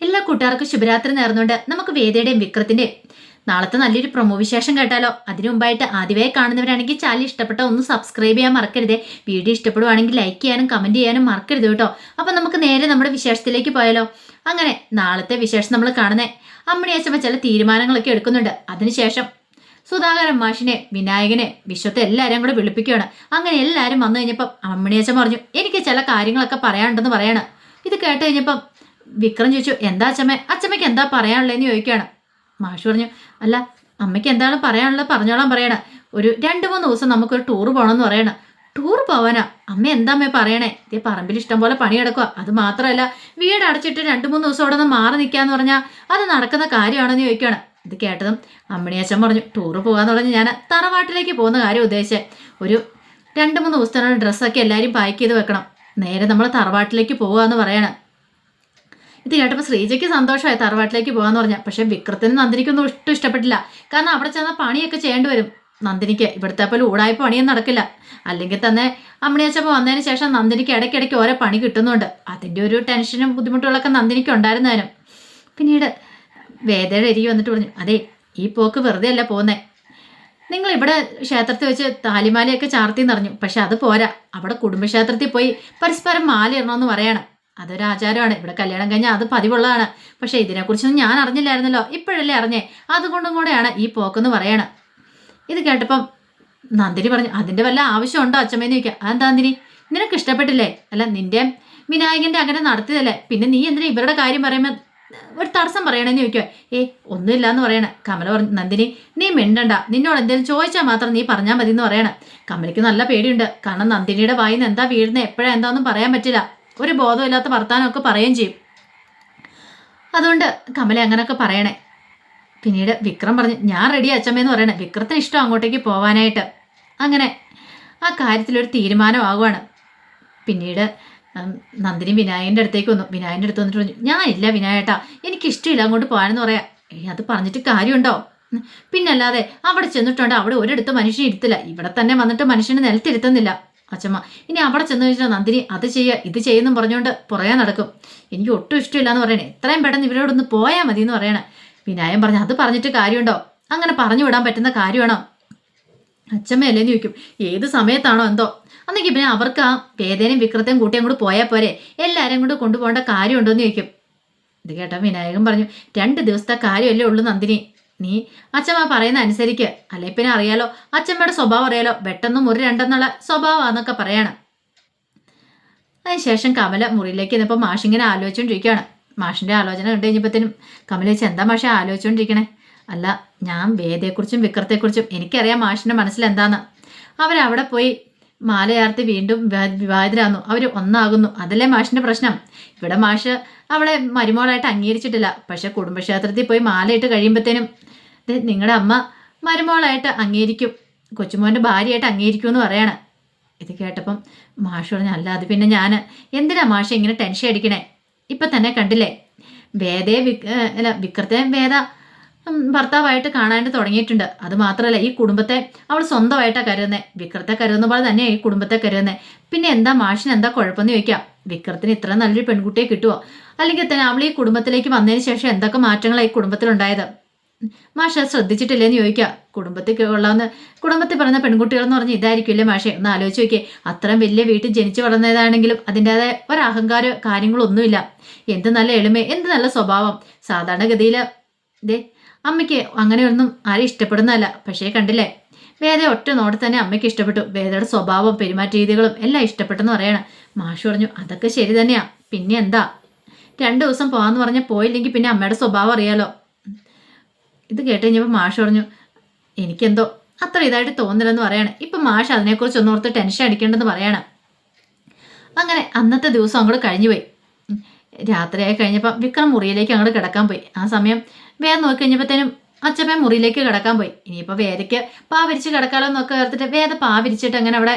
എല്ലാ കൂട്ടുകാർക്കും ശുഭരാത്രി നേർന്നുകൊണ്ട് നമുക്ക് വേദയുടെയും വിക്രത്തിന്റെയും. നാളത്തെ നല്ലൊരു പ്രൊമോ വിശേഷം കേട്ടാലോ? അതിനു മുമ്പായിട്ട് ആദ്യമായി കാണുന്നവരാണെങ്കിൽ ചാനൽ ഇഷ്ടപ്പെട്ട ഒന്ന് സബ്സ്ക്രൈബ് ചെയ്യാൻ മറക്കരുത്. വീഡിയോ ഇഷ്ടപ്പെടുവാണെങ്കിൽ ലൈക്ക് ചെയ്യാനും കമന്റ് ചെയ്യാനും മറക്കരുത് കേട്ടോ. അപ്പം നമുക്ക് നേരെ നമ്മുടെ വിശേഷത്തിലേക്ക് പോയാലോ? അങ്ങനെ നാളത്തെ വിശേഷം നമ്മൾ കാണുന്നേ. അമ്മണിയച്ചമ്മ ചില തീരുമാനങ്ങളൊക്കെ എടുക്കുന്നുണ്ട്. അതിനുശേഷം സുധാകരൻ മാഷിനെ വിനായകനെ വിശ്വത്തെ എല്ലാവരും കൂടെ വിളിപ്പിക്കുകയാണ്. അങ്ങനെ എല്ലാവരും വന്നു കഴിഞ്ഞപ്പം അമ്മണിയച്ചൻ പറഞ്ഞു എനിക്ക് ചില കാര്യങ്ങളൊക്കെ പറയാനുണ്ടെന്ന് പറയാണ്. ഇത് കേട്ട് കഴിഞ്ഞപ്പം വിക്രം ചോദിച്ചു എന്താ അച്ഛമ്മ? അച്ഛമ്മയ്ക്ക് എന്താ പറയാനുള്ളതെന്ന് ചോദിക്കുകയാണ്. മാഷ് പറഞ്ഞു അല്ല അമ്മയ്ക്ക് എന്താണ് പറയാനുള്ളത് പറഞ്ഞോളാൻ പറയണ. ഒരു രണ്ട് മൂന്ന് ദിവസം നമുക്കൊരു ടൂർ പോകണമെന്ന് പറയണം. ടൂർ പോവാനാ? അമ്മ എന്താ അമ്മ പറയണേ? ഇതേ പറമ്പിൽ ഇഷ്ടം പോലെ പണി കിടക്കുക അത് മാത്രമല്ല വീട് അടച്ചിട്ട് രണ്ട് മൂന്ന് ദിവസം അവിടെ നിന്ന് മാറി നിൽക്കാന്ന് പറഞ്ഞാൽ അത് നടക്കുന്ന കാര്യമാണെന്ന് ചോദിക്കുകയാണ്. ഇത് കേട്ടതും അമ്മണിയച്ഛൻ പറഞ്ഞു ടൂർ പോകാന്ന് പറഞ്ഞ് ഞാൻ തറവാട്ടിലേക്ക് പോകുന്ന കാര്യം ഉദ്ദേശിച്ചേ. ഒരു രണ്ട് മൂന്ന് ദിവസത്തിനുള്ള ഡ്രസ്സൊക്കെ എല്ലാവരും പാക്ക് ചെയ്ത് വെക്കണം. നേരെ നമ്മൾ തറവാട്ടിലേക്ക് പോകുക എന്ന് പറയണം. ഇത് കേട്ടപ്പോൾ ശ്രീജയ്ക്ക് സന്തോഷമായി തറവാട്ടിലേക്ക് പോകാന്ന് പറഞ്ഞാൽ പക്ഷേ വിക്രത്തിന് നന്ദിനിക്കൊന്നും ഒട്ടും ഇഷ്ടപ്പെട്ടില്ല. കാരണം അവിടെ ചെന്ന പണിയൊക്കെ ചെയ്യേണ്ടി വരും. നന്ദിനിക്ക് ഇവിടുത്തെ പോലെ ഊടായ പണിയൊന്നും നടക്കില്ല. അല്ലെങ്കിൽ തന്നെ അമ്മണിയച്ചപ്പോൾ വന്നതിന് ശേഷം നന്ദിനിക്ക് ഇടയ്ക്കിടയ്ക്ക് ഓരോ പണി കിട്ടുന്നുണ്ട്. അതിന്റെ ഒരു ടെൻഷനും ബുദ്ധിമുട്ടുകളൊക്കെ നന്ദിനിക്ക് ഉണ്ടായിരുന്നാലും പിന്നീട് വേദയുടെ അരികെ വന്നിട്ട് പറഞ്ഞു അതെ ഈ പോക്ക് വെറുതെ അല്ല പോകുന്നേ നിങ്ങൾ ഇവിടെ ക്ഷേത്രത്തിൽ വെച്ച് താലിമാലയൊക്കെ ചാർത്തി നിറഞ്ഞു പക്ഷെ അത് പോരാ. അവിടെ കുടുംബക്ഷേത്രത്തിൽ പോയി പരസ്പരം മാല ഇടണമെന്ന് പറയണം. അതൊരു ആചാരമാണ്. ഇവിടെ കല്യാണം കഴിഞ്ഞാൽ അത് പതിവുള്ളതാണ്. പക്ഷേ ഇതിനെക്കുറിച്ചൊന്നും ഞാൻ അറിഞ്ഞില്ലായിരുന്നല്ലോ. ഇപ്പോഴല്ലേ അറിഞ്ഞേ? അതുകൊണ്ടും കൂടെയാണ് ഈ പോക്കെന്ന് പറയണം. ഇത് കേട്ടപ്പം നന്ദിനി പറഞ്ഞു അതിന്റെ വല്ല ആവശ്യമുണ്ടോ അച്ഛമ്മേന്ന് ചോദിക്കുക അതെന്താ നന്ദിനി? നിനക്ക് ഇഷ്ടപ്പെട്ടില്ലേ? അല്ല നിന്റെ വിനായകന്റെ അങ്ങനെ നടത്തിയതല്ലേ? പിന്നെ നീ എന്തിനാ ഇവരുടെ കാര്യം പറയുമ്പോൾ ഒരു തടസ്സം പറയണമെന്ന് ചോദിക്കുക ഏ ഒന്നുമില്ല എന്ന് പറയണേ. കമല പറഞ്ഞു നന്ദിനി നീ മിണ്ടണ്ട. നിന്നോട് എന്തെങ്കിലും ചോദിച്ചാൽ മാത്രം നീ പറഞ്ഞാൽ മതി എന്ന് പറയണേ. കമലയ്ക്ക് നല്ല പേടിയുണ്ട്. കാരണം നന്ദിനിയുടെ വായിന്ന് എന്താ വീഴുന്നത് എപ്പോഴാ എന്താണെന്നും പറയാൻ പറ്റില്ല. ഒരു ബോധമില്ലാത്ത വർത്താനമൊക്കെ പറയുകയും ചെയ്യും. അതുകൊണ്ട് കമല അങ്ങനെയൊക്കെ പറയണേ. പിന്നീട് വിക്രം പറഞ്ഞു ഞാൻ റെഡി അച്ചമ്മയെന്ന് പറയണേ. വിക്രത്തിന് ഇഷ്ടം അങ്ങോട്ടേക്ക് പോവാനായിട്ട്. അങ്ങനെ ആ കാര്യത്തിലൊരു തീരുമാനമാകുവാണ് പിന്നീട് നന്ദിനി വിനായകന്റെ അടുത്തേക്ക് വന്നു. വിനായകന്റെ അടുത്ത് വന്നിട്ട് പറഞ്ഞു ഞാൻ ഇല്ല വിനായേട്ടാ. എനിക്കിഷ്ടമില്ല അങ്ങോട്ട് പോകാനെന്ന് പറയാം അത് പറഞ്ഞിട്ട് കാര്യമുണ്ടോ? പിന്നല്ലാതെ അവിടെ ചെന്നിട്ടുണ്ട് അവിടെ ഒരിടത്ത് മനുഷ്യൻ ഇരുത്തില്ല. ഇവിടെ തന്നെ വന്നിട്ട് മനുഷ്യനെ നിലത്തിരുത്തുന്നില്ല. അച്ഛമ്മ ഇനി അവിടെ ചെന്ന് കഴിഞ്ഞാൽ നന്ദിനി അത് ചെയ്യുക ഇത് ചെയ്യുന്നു പറഞ്ഞുകൊണ്ട് പുറകെ നടക്കും. എനിക്ക് ഒട്ടും ഇഷ്ടമില്ല എന്ന് പറയണേ. എത്രയും പെട്ടെന്ന് ഇവരോട് ഒന്ന് പോയാൽ മതി എന്ന് പറയണേ. വിനായം പറഞ്ഞു അത് പറഞ്ഞിട്ട് കാര്യമുണ്ടോ? അങ്ങനെ പറഞ്ഞു വിടാൻ പറ്റുന്ന കാര്യമാണോ അച്ഛമ്മയല്ലേന്ന് ചോദിക്കും ഏത് സമയത്താണോ എന്തോ? അന്നെങ്കിൽ പിന്നെ അവർക്ക് ആ വേദനയും വിക്രത്തെയും കൂട്ടിയും അങ്ങോട്ട് പോയാൽ പോരെ. എല്ലാവരും കൂടെ കൊണ്ടുപോകേണ്ട കാര്യമുണ്ടോ എന്ന് ചോദിക്കും. ഇത് കേട്ട വിനായകൻ പറഞ്ഞു രണ്ട് ദിവസത്തെ കാര്യമല്ലേ ഉള്ളൂ നന്ദിനി. നീ അച്ഛമ്മ പറയുന്ന അനുസരിക്ക്. അല്ലെ പിന്നെ അറിയാലോ അച്ഛമ്മയുടെ സ്വഭാവം അറിയാലോ വെട്ടെന്നും ഒരു രണ്ടെന്നുള്ള സ്വഭാവമാന്നൊക്കെ പറയണം. അതിനുശേഷം കമല മുറിയിലേക്ക് മാഷ് മാഷിങ്ങനെ ആലോചിച്ചുകൊണ്ടിരിക്കുകയാണ് മാഷിന്റെ ആലോചന കണ്ടു കഴിഞ്ഞപ്പോഴത്തേനും കമല വെച്ച് എന്താ മാഷെ ആലോചിച്ചുകൊണ്ടിരിക്കണേ അല്ല ഞാൻ വേദയെക്കുറിച്ചും വിക്രത്തെക്കുറിച്ചും എനിക്കറിയാം മാഷിന്റെ മനസ്സിൽ എന്താന്ന് അവരവിടെ പോയി മാലയാർത്തി വീണ്ടും വിവാ- വിവാഹിതരാകുന്നു. അവർ ഒന്നാകുന്നു. അതല്ലേ മാഷിന്റെ പ്രശ്നം? ഇവിടെ മാഷ് അവളെ മരുമോളായിട്ട് അംഗീകരിച്ചിട്ടില്ല. പക്ഷെ കുടുംബക്ഷേത്രത്തിൽ പോയി മാലയിട്ട് കഴിയുമ്പോഴത്തേനും നിങ്ങളുടെ അമ്മ മരുമോളായിട്ട് അംഗീകരിക്കും. കൊച്ചുമോന്റെ ഭാര്യയായിട്ട് അംഗീകരിക്കും എന്ന് പറയാണ്. ഇത് കേട്ടപ്പം മാഷ് പറഞ്ഞു അല്ല അത് പിന്നെ ഞാൻ എന്തിനാ മാഷ ഇങ്ങനെ ടെൻഷൻ അടിക്കണേ? ഇപ്പം തന്നെ കണ്ടില്ലേ? വേദയെ വിക് അല്ല വിക്രത്തെ വേദ ഭർത്താവായിട്ട് കാണാനായിട്ട് തുടങ്ങിയിട്ടുണ്ട്. അത് മാത്രമല്ല ഈ കുടുംബത്തെ അവൾ സ്വന്തമായിട്ടാണ് കരുതുന്നത് വിക്രത്തെ കരുതുന്ന പോലെ തന്നെയാണ് ഈ കുടുംബത്തെ കരുതുന്നത് പിന്നെ എന്താ മാഷിന് എന്താ കുഴപ്പമെന്ന് ചോദിക്കാം. വിക്രത്തിന് ഇത്ര നല്ലൊരു പെൺകുട്ടിയെ കിട്ടുമോ അല്ലെങ്കിൽ തന്നെ അവൾ ഈ കുടുംബത്തിലേക്ക് വന്നതിന് ശേഷം എന്തൊക്കെ മാറ്റങ്ങളാണ് ഈ കുടുംബത്തിലുണ്ടായത്? മാഷ ശ്രദ്ധിച്ചിട്ടില്ലേന്ന് ചോദിക്കുക കുടുംബത്തിൽ ഉള്ളതെന്ന് കുടുംബത്തിൽ പറഞ്ഞ പെൺകുട്ടികൾ എന്ന് പറഞ്ഞ് ഇതായിരിക്കില്ലേ മാഷെ? ഒന്ന് ആലോചിച്ച് നോക്കിയേ. അത്രയും വലിയ വീട്ടിൽ ജനിച്ചു വളർന്നതാണെങ്കിലും അതിന്റെതായ ഒരു കാര്യങ്ങളൊന്നുമില്ല. എന്ത് നല്ല എളിമ എന്ത് നല്ല സ്വഭാവം. സാധാരണഗതിയിൽ ദേ അമ്മയ്ക്ക് അങ്ങനെയൊന്നും ആരും ഇഷ്ടപ്പെടുന്നതല്ല. പക്ഷേ കണ്ടില്ലേ? വേദ ഒറ്റ നോടെ തന്നെ അമ്മയ്ക്ക് ഇഷ്ടപ്പെട്ടു. വേദയുടെ സ്വഭാവം പെരുമാറ്റ രീതികളും എല്ലാം ഇഷ്ടപ്പെട്ടെന്ന് പറയണം. മാഷു പറഞ്ഞു അതൊക്കെ ശരി തന്നെയാ. പിന്നെ എന്താ? രണ്ട് ദിവസം പോകാന്ന് പറഞ്ഞാൽ പോയില്ലെങ്കിൽ പിന്നെ അമ്മയുടെ സ്വഭാവം അറിയാലോ. ഇത് കേട്ട് കഴിഞ്ഞപ്പോൾ മാഷ് പറഞ്ഞു എനിക്കെന്തോ അത്ര ഇതായിട്ട് തോന്നില്ലെന്ന് പറയണം. ഇപ്പം മാഷ് അതിനെക്കുറിച്ച് ഒന്നോർത്ത് ടെൻഷൻ അടിക്കേണ്ടെന്ന് പറയണം. അങ്ങനെ അന്നത്തെ ദിവസം അങ്ങോട്ട് കഴിഞ്ഞുപോയി. രാത്രിയായി കഴിഞ്ഞപ്പോൾ വിക്രം മുറിയിലേക്ക് അങ്ങോട്ട് കിടക്കാൻ പോയി. ആ സമയം വേദ നോക്കി കഴിഞ്ഞപ്പോഴത്തേനും അച്ഛമ്മ മുറിയിലേക്ക് കിടക്കാൻ പോയി. ഇനിയിപ്പോൾ വേദയ്ക്ക് പാവിരിച്ച് കിടക്കാലോ എന്നൊക്കെ ഓർത്തിട്ട് വേദ പാവിരിച്ചിട്ട് അങ്ങനെ അവിടെ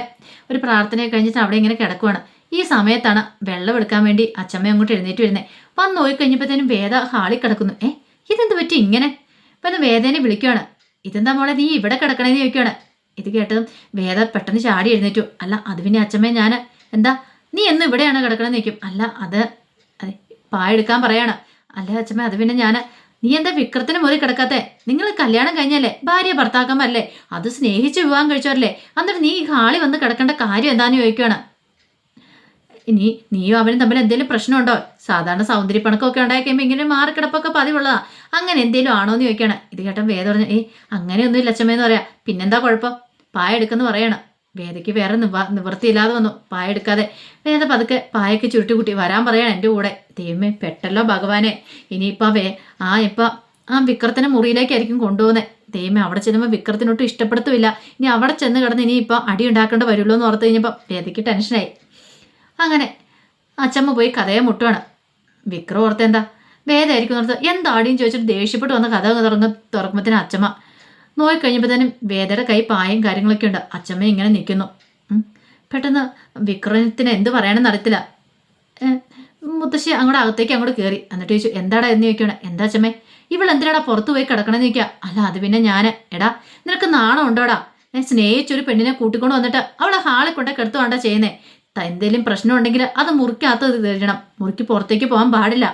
ഒരു പ്രാർത്ഥനയൊക്കെ കഴിഞ്ഞിട്ട് അവിടെ ഇങ്ങനെ കിടക്കുവാണ്. ഈ സമയത്താണ് വെള്ളം എടുക്കാൻ വേണ്ടി അച്ഛമ്മ അങ്ങോട്ട് എഴുന്നേറ്റ് വരുന്നത് വന്ന് നോക്കി കഴിഞ്ഞപ്പോഴത്തേനും വേദ ഹാളിൽ കിടക്കുന്നു. ഏ ഇതെന്ത് പറ്റി ഇങ്ങനെ? ഇപ്പം വേദനെ വിളിക്കുവാണ്. ഇതെന്താ മോളെ നീ ഇവിടെ കിടക്കണേന്ന് ചോദിക്കുവാണ്. ഇത് കേട്ടതും വേദ പെട്ടെന്ന് ചാടി എഴുന്നേറ്റു. അല്ല അത് പിന്നെ അച്ഛമ്മേ ഞാൻ എന്താ നീ എന്നും ഇവിടെയാണ് കിടക്കണമെന്ന് ചോദിക്കും. അല്ല അത് അതെ പായ എടുക്കാൻ പറയാണ്. അല്ല അച്ഛമ്മ അത് പിന്നെ ഞാൻ നീ എന്താ വിക്രത്തിന് മുറി കിടക്കാത്തെ? നിങ്ങൾ കല്യാണം കഴിഞ്ഞല്ലേ? ഭാര്യ ഭർത്താക്കന്മാരല്ലേ? അത് സ്നേഹിച്ച് വിവാഹം കഴിച്ചവരല്ലേ? എന്നിട്ട് നീ ഹാളി വന്ന് കിടക്കേണ്ട കാര്യം എന്താന്ന് ചോദിക്കുകയാണ് ഇനി നീയും അവനും തമ്മിൽ എന്തെങ്കിലും പ്രശ്നമുണ്ടോ? സാധാരണ സൗന്ദര്യപ്പണക്കമൊക്കെ ഉണ്ടായി കഴിയുമ്പോൾ ഇങ്ങനെ മാറിക്കിടപ്പൊക്കെ പതിവുള്ളതാ. അങ്ങനെ എന്തെങ്കിലും ആണോ എന്ന് ചോദിക്കുകയാണ്. ഇത് കേട്ടൻ വേദ പറഞ്ഞു ഏയ് അങ്ങനെയൊന്നും ഇല്ല അച്ഛമ്മയെന്ന് പറയാം. പിന്നെന്താ കുഴപ്പം? പായ എടുക്കുന്നു പറയണം. വേദയ്ക്ക് വേറെ നിവ നിവൃത്തിയില്ലാതെ വന്നു. പായ എടുക്കാതെ വേദ പതുക്കെ പായക്ക് ചുരുട്ടി വരാൻ പറയണം എന്റെ കൂടെ. ദൈവമേ പെട്ടല്ലോ ഭഗവാനെ. ഇനിയിപ്പോൾ വേ ആ ഇപ്പം ആ വിക്രത്തിനെ മുറിയിലേക്കായിരിക്കും കൊണ്ടുപോകുന്നത് ദൈവമേ അവിടെ ചെല്ലുമ്പോൾ വിക്രത്തിനൊട്ടും ഇഷ്ടപ്പെടുത്തുമില്ല ഇനി അവിടെ ചെന്ന് കിടന്ന് ഇനിയിപ്പോൾ അടി ഉണ്ടാക്കേണ്ട വരുള്ളൂ എന്ന് ഓർത്ത് കഴിഞ്ഞപ്പോൾ വേദയ്ക്ക് ടെൻഷനായി. അങ്ങനെ അച്ചമ്മ പോയി കഥയെ മുട്ടുവാണ്. വിക്രം ഓർത്ത് എന്താ? വേദമായിരിക്കും ഓർത്ത് എന്താടിയും ചോദിച്ചിട്ട് ദേഷ്യപ്പെട്ട് വന്ന കഥ തുറങ്ങ തുറക്കുമ്പോഴത്തേന് അച്ചമ്മ നോക്കിക്കഴിഞ്ഞപ്പോഴത്തേനും വേദയുടെ കൈ പായും കാര്യങ്ങളൊക്കെ ഉണ്ട്. അച്ഛമ്മ ഇങ്ങനെ നിൽക്കുന്നു. പെട്ടെന്ന് വിക്രമത്തിന് എന്ത് പറയണമെന്ന് അറിയത്തില്ല. മുത്തശ്ശി അങ്ങോട്ട് അകത്തേക്ക് അങ്ങോട്ട് കയറി. എന്നിട്ട് ചോദിച്ചു എന്താടാ എന്ന് ചോദിക്കണം എന്താ അച്ചമ്മേ? ഇവൾ എന്തിനാടാ പുറത്ത് പോയി കിടക്കണമെന്ന് ചോദിക്കുക? അല്ല അത് പിന്നെ ഞാൻ എടാ നിനക്ക് നാണം ഉണ്ടോടാ? ഞാൻ സ്നേഹിച്ചൊരു പെണ്ണിനെ കൂട്ടിക്കൊണ്ട് വന്നിട്ട് അവളെ ഹാളിൽ കൊണ്ടേ കിടത്തു വേണ്ട ചെയ്യുന്നേ എന്തെങ്കിലും പ്രശ്നം ഉണ്ടെങ്കിൽ അത് മുറിക്കകത്ത് തരണം മുറുക്കി പുറത്തേക്ക് പോകാൻ പാടില്ല.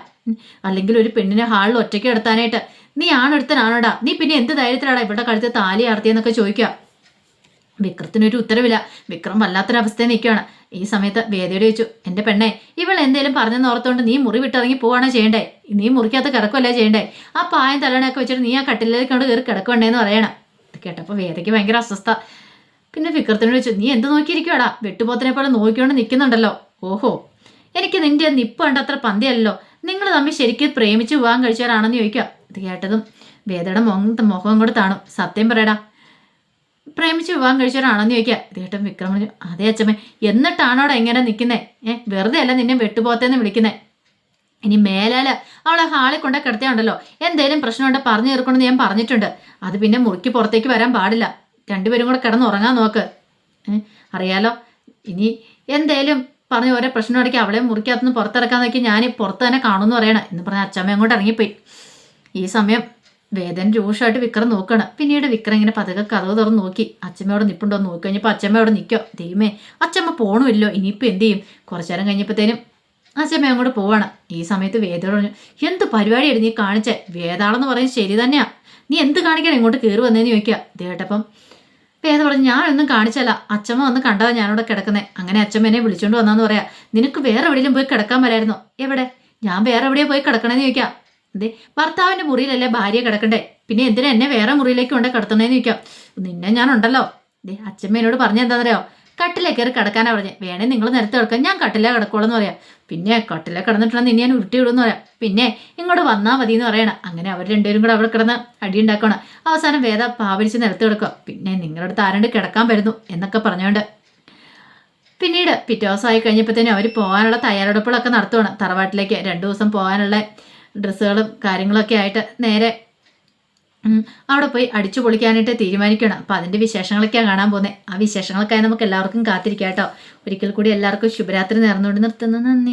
അല്ലെങ്കിൽ ഒരു പെണ്ണിനെ ഹാളിൽ ഒറ്റയ്ക്ക് എടുത്താനായിട്ട് നീ ആണെടുത്തനാണോടാ നീ പിന്നെ എന്ത് ധൈര്യത്തിലാടാ ഇവിടെ കഴുത്ത് താലി ആർത്തിയെന്നൊക്കെ ചോദിക്കുക? വിക്രത്തിനൊരു ഉത്തരവില്ല. വിക്രം വല്ലാത്തൊരവസ്ഥയിൽ നിൽക്കുകയാണ്. ഈ സമയത്ത് വേദയോട് ചോദിച്ചു എന്റെ പെണ്ണെ ഇവൾ എന്തേലും പറഞ്ഞെന്ന് ഓർത്തുകൊണ്ട് നീ മുറി വിട്ടിറങ്ങി പോവാണോ ചെയ്യണ്ടേ? നീ മുറിക്കകത്ത് കിടക്കുമല്ലേ ചെയ്യണ്ടേ? ആ പായം തലണയൊക്കെ വെച്ചിട്ട് നീ ആ കട്ടിലേക്ക് കൊണ്ട് കയറി കിടക്കണ്ടേന്ന് പറയണം. ഇത് കേട്ടപ്പോൾ വേദയ്ക്ക് ഭയങ്കര അസ്വസ്ഥ. പിന്നെ വിക്രത്തിനോട് ചോദിച്ചു നീ എന്ത് നോക്കിയിരിക്കുവാടാ? വെട്ടുപോത്തിനെ പോലെ നോക്കിക്കൊണ്ട് നിൽക്കുന്നുണ്ടല്ലോ. ഓഹോ എനിക്ക് നിന്റെ നിപ്പ് കണ്ട അത്ര പന്തിയല്ലോ നിങ്ങൾ തമ്മിൽ ശരിക്കും പ്രേമിച്ച് വിവാഹം കഴിച്ചവരാണെന്ന് ചോദിക്കുക. ഇത് കേട്ടതും വേദയുടെ മുഖത്ത് മുഖം കൂടെ സത്യം പറയടാ. പ്രേമിച്ച് വിവാഹം കഴിച്ചവരാണെന്ന് ചോദിക്കുക. ഇത് കേട്ടും വിക്രം പറഞ്ഞു അച്ഛമ്മ അച്ഛമ്മേ എന്നിട്ടാണോടാ ഇങ്ങനെ നിൽക്കുന്നേ? ഏഹ് വെറുതെ അല്ല നിന്നെ വെട്ടുപോത്തേന്ന് വിളിക്കുന്നേ? ഇനി മേലാൽ അവളെ ഹാളിൽ കൊണ്ട കിടത്തിയുണ്ടല്ലോ. എന്തേലും പ്രശ്നമുണ്ട് പറഞ്ഞു തീർക്കണമെന്ന് ഞാൻ പറഞ്ഞിട്ടുണ്ട്. അത് പിന്നെ മുറുക്കി പുറത്തേക്ക് വരാൻ പാടില്ല. രണ്ടുപേരും കൂടെ കിടന്നുറങ്ങാൻ നോക്ക്. അറിയാലോ. ഇനി എന്തേലും പറഞ്ഞ് ഓരോ പ്രശ്നം ഇടയ്ക്ക് അവളെ മുറിക്കകത്തുനിന്ന് പുറത്തിറക്കാൻ നോക്കി ഞാൻ പുറത്ത് തന്നെ കാണുമെന്ന് പറയണം. എന്ന് പറഞ്ഞ അച്ഛമ്മ അങ്ങോട്ട് ഇറങ്ങിപ്പോയി. ഈ സമയം വേദന രൂക്ഷമായിട്ട് വിക്രം നോക്കണം. പിന്നീട് വിക്രം ഇങ്ങനെ പതുക്കെ കഥവ് തുറന്ന് നോക്കി. അച്ഛമ്മയോട് നിപ്പുണ്ടോ നോക്കി കഴിഞ്ഞപ്പോൾ അച്ഛമ്മയോട് നിൽക്കോ ദൈവമേ അച്ഛമ്മ പോകണമല്ലോ ഇനിയിപ്പോൾ എന്ത് ചെയ്യും? കുറച്ചു നേരം കഴിഞ്ഞപ്പോഴത്തേനും അച്ഛമ്മ അങ്ങോട്ട് പോവാണ്. ഈ സമയത്ത് വേദയോട് പറഞ്ഞു എന്ത് പരിപാടിയായിരുന്നു നീ കാണിച്ചേ? വേദാളെന്ന് പറയുന്നത് ശരി തന്നെയാ. നീ എന്ത് കാണിക്കണം ഇങ്ങോട്ട് കയറി വന്നേന്ന് ചോദിക്കുക ഇത് കേട്ടപ്പം വേദ പറഞ്ഞു ഞാനൊന്നും കാണിച്ചല്ല. അച്ഛമ്മ വന്ന് കണ്ടതാ ഞാനിവിടെ കിടക്കുന്നത് അങ്ങനെ അച്ഛമ്മ എന്നെ വിളിച്ചോണ്ട് വന്നാന്ന് പറയാ. നിനക്ക് വേറെ എവിടെയെങ്കിലും പോയി കിടക്കാൻ വരായിരുന്നോ? എവിടെ? ഞാൻ വേറെ എവിടെയാ പോയി കിടക്കണേന്ന് ചോദിക്കാം. അതെ ഭർത്താവിന്റെ മുറിയിലല്ലേ ഭാര്യ കിടക്കണ്ടേ? പിന്നെ എന്തിനാ എന്നെ വേറെ മുറിയിലേക്ക് കൊണ്ട് കിടത്തണേന്ന് ചോദിക്കാം. നിന്നെ ഞാനുണ്ടല്ലോ ദേ എന്നോട് പറഞ്ഞ എന്താണെന്നറിയോ കട്ടിലേ കയറി കിടക്കാനാ പറഞ്ഞത് വേണേ നിങ്ങൾ നിരത്ത് കിടക്കാൻ ഞാൻ കട്ടിലേ കിടക്കുള്ളൂ എന്ന് പറയാം. പിന്നെ കട്ടിലേ കിടന്നിട്ടുണ്ടെന്ന് ഇനി ഞാൻ ഉരുട്ടി വിടുമെന്ന് പറയാം. പിന്നെ ഇങ്ങോട്ട് വന്നാൽ മതി എന്ന് പറയണം. അങ്ങനെ അവർ രണ്ടുപേരും കൂടെ അവിടെ കിടന്ന് അടി ഉണ്ടാക്കണം. അവസാനം വേദ പാവരിച്ച് നിരത്ത് കിടക്കുക പിന്നെ നിങ്ങളുടെ അടുത്ത് ആരണ്ട് കിടക്കാൻ വരുന്നു എന്നൊക്കെ പറഞ്ഞുകൊണ്ട് പിന്നീട് പിറ്റേ ദിവസമായി കഴിഞ്ഞപ്പോഴത്തേനും അവർ പോകാനുള്ള തയ്യാറെടുപ്പുകളൊക്കെ നടത്തുകയാണ് തറവാട്ടിലേക്ക് രണ്ടു ദിവസം പോകാനുള്ള ഡ്രസ്സുകളും കാര്യങ്ങളൊക്കെ ആയിട്ട് നേരെ അവിടെ പോയി അടിച്ചു പൊളിക്കാനായിട്ട് തീരുമാനിക്കണം. അപ്പൊ അതിന്റെ വിശേഷങ്ങളൊക്കെയാണ് കാണാൻ പോകുന്നത് ആ വിശേഷങ്ങൾക്കായി നമുക്ക് എല്ലാവർക്കും കാത്തിരിക്കാം കേട്ടോ. ഒരിക്കൽ കൂടി എല്ലാവർക്കും ശുഭരാത്രി നേർന്നുകൊണ്ട് നിർത്തുന്നു. നന്ദി.